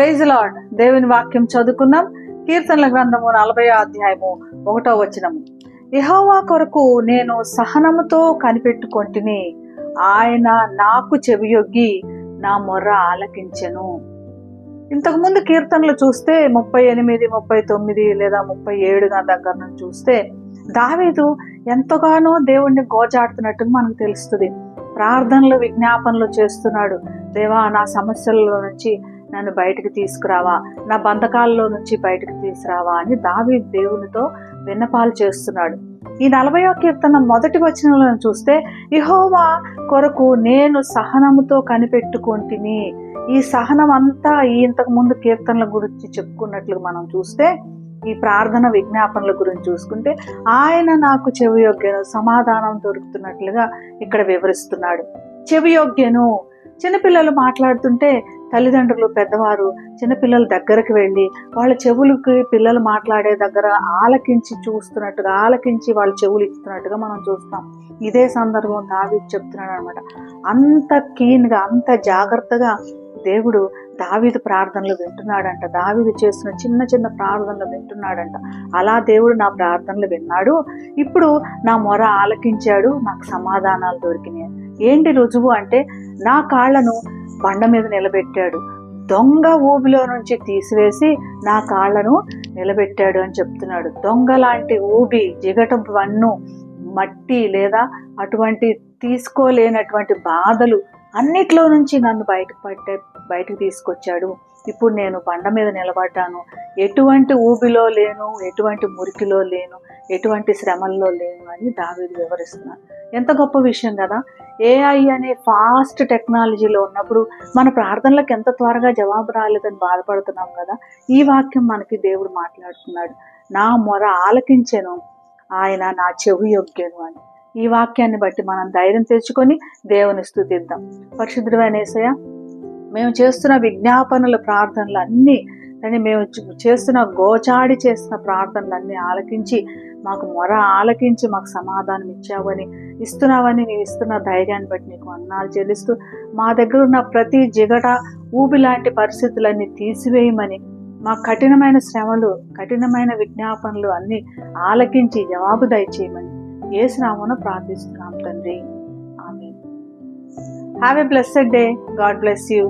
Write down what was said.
Praise lord దేవుని వాక్యం చదువుకున్నాం. కీర్తనల గ్రంథము నలభై అధ్యాయము ఒకటో వచనము. యెహోవా కొరకు నేను సహనముతో కనిపెట్టుకొంటిని. ఆయన నాకు చెవియొగ్గి నా మొర్ర ఆలకించెను. ఇంతకుముందు కీర్తనలు చూస్తే ముప్పై ఎనిమిది ముప్పై తొమ్మిది లేదా ముప్పై ఏడుగా దగ్గర నుంచి చూస్తే దావేదు ఎంతగానో దేవుణ్ణి గోజాడుతున్నట్టుగా మనకు తెలుస్తుంది. ప్రార్థనలు విజ్ఞాపనలు చేస్తున్నాడు. దేవా నా సమస్యల నుంచి నన్ను బయటకు తీసుకురావా? నా బంధకాల్లో నుంచి బయటకు తీసుకురావా అని దావి దేవునితో విన్నపాలు చేస్తున్నాడు. ఈ నలభయో కీర్తన మొదటి వచనంలో చూస్తే ఇహోవా కొరకు నేను సహనముతో కనిపెట్టుకుంటుని. ఈ సహనం అంతా ఈ ఇంతకు ముందు కీర్తనల గురించి చెప్పుకున్నట్లుగా మనం చూస్తే ఈ ప్రార్థన విజ్ఞాపనల గురించి చూసుకుంటే ఆయన నాకు చెవియోగ్యను సమాధానం దొరుకుతున్నట్లుగా ఇక్కడ వివరిస్తున్నాడు. చెవియోగ్యను చిన్నపిల్లలు మాట్లాడుతుంటే తల్లిదండ్రులు పెద్దవారు చిన్నపిల్లల దగ్గరకు వెళ్ళి వాళ్ళ చెవులకి పిల్లలు మాట్లాడే దగ్గర ఆలకించి చూస్తున్నట్టుగా ఆలకించి వాళ్ళ చెవులు ఇస్తున్నట్టుగా మనం చూస్తాం. ఇదే సందర్భం దావి చెప్తున్నాడు అనమాట అంత కీన్గా అంత జాగ్రత్తగా దేవుడు దావీదు ప్రార్థనలు వింటున్నాడంట. దావీదు చేస్తున్న చిన్న చిన్న ప్రార్థనలు వింటున్నాడంట. అలా దేవుడు నా ప్రార్థనలు విన్నాడు. ఇప్పుడు నా మొర ఆలకించాడు. నాకు సమాధానాలు దొరికినాయి. ఏంటి రుజువు అంటే నా కాళ్ళను బండ మీద నిలబెట్టాడు. దొంగ ఊబిలో నుంచి తీసివేసి నా కాళ్ళను నిలబెట్టాడు అని చెప్తున్నాడు. దొంగ లాంటి ఊబి జిగట వన్ను మట్టి లేదా అటువంటి తీసుకోలేనటువంటి బాధలు అన్నిట్లో నుంచి నన్ను బయటకు పట్టే బయటకు తీసుకొచ్చాడు. ఇప్పుడు నేను బండ మీద నిలబడ్డాను. ఎటువంటి ఊబిలో లేను ఎటువంటి మురికిలో లేను ఎటువంటి శ్రమల్లో లేను అని దావీదు వివరిస్తున్నాను ఎంత గొప్ప విషయం కదా. ఏఐ అనే ఫాస్ట్ టెక్నాలజీలో ఉన్నప్పుడు మన ప్రార్థనలకు ఎంత త్వరగా జవాబు రాలేదని బాధపడుతున్నాం కదా. ఈ వాక్యం మనకి దేవుడు మాట్లాడుతున్నాడు. నా మొర ఆలకించెను ఆయన నా చెవి యొగ్గాను అని. ఈ వాక్యాన్ని బట్టి మనం ధైర్యం తెచ్చుకొని దేవుని స్థుతిద్దాం. పరిశుద్ధమైన ఏసయ్య మేము చేస్తున్న విజ్ఞాపనల ప్రార్థనలు అన్నీ అని మేము చేస్తున్న గోచాడి చేస్తున్న ప్రార్థనలు అన్నీ ఆలకించి మాకు మొర ఆలకించి మాకు సమాధానం ఇచ్చావని ఇస్తున్నావని నీవు ఇస్తున్న ధైర్యాన్ని బట్టి నీకు అన్నాలు చెల్లిస్తూ మా దగ్గర ఉన్న ప్రతి జిగట ఊబి లాంటి పరిస్థితులన్నీ తీసివేయమని మా కఠినమైన శ్రమలు కఠినమైన విజ్ఞాపనలు అన్నీ ఆలకించి జవాబు దయచేయమని ఏసునామను ప్రార్థిస్తున్నాం తండ్రి. ఆమె have a blessed day God bless you